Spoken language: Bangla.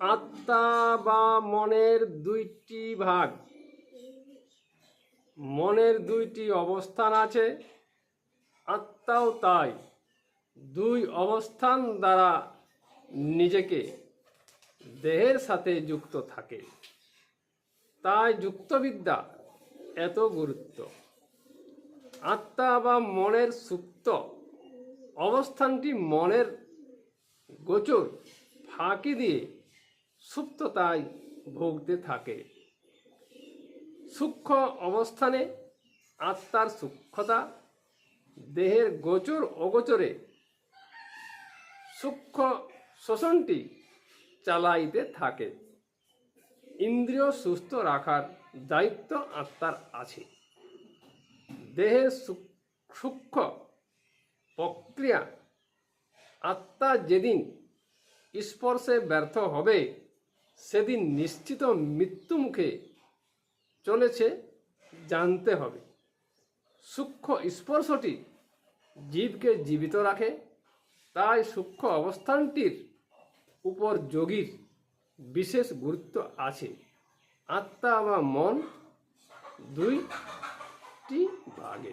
আত্মা বা মনের দুইটি ভাগ। মনের দুইটি অবস্থান আছে, আত্মাও তাই। দুই অবস্থান দ্বারা নিজেকে দেহের সাথে যুক্ত থাকে। তাই যুক্তবিদ্যা এত গুরুত্ব। আত্মা বা মনের সুপ্ত অবস্থানটি মনের গোচর ফাঁকি দিয়ে সুপ্ততায় ভুগতে থাকে। সূক্ষ্ম অবস্থানে আত্মার সূক্ষ্মতা, দেহের গোচর অগোচরে সূক্ষ্ম শোষণটি চালাইতে থাকে। ইন্দ্রিয় সুস্থ রাখার দায়িত্ব আত্মার আছে। দেহের সূক্ষ্ম প্রক্রিয়া, আত্মা যেদিন স্পর্শে ব্যর্থ হবে সেদিন নিশ্চিত মৃত্যুমুখে চলেছে, জানতে হবে। সূক্ষ্ম স্পর্শটি জীবকে জীবিত রাখে, তাই সূক্ষ্ম অবস্থানটির উপর যোগীর বিশেষ গুরুত্ব আছে। আত্মা বা মন দুইটি ভাগে।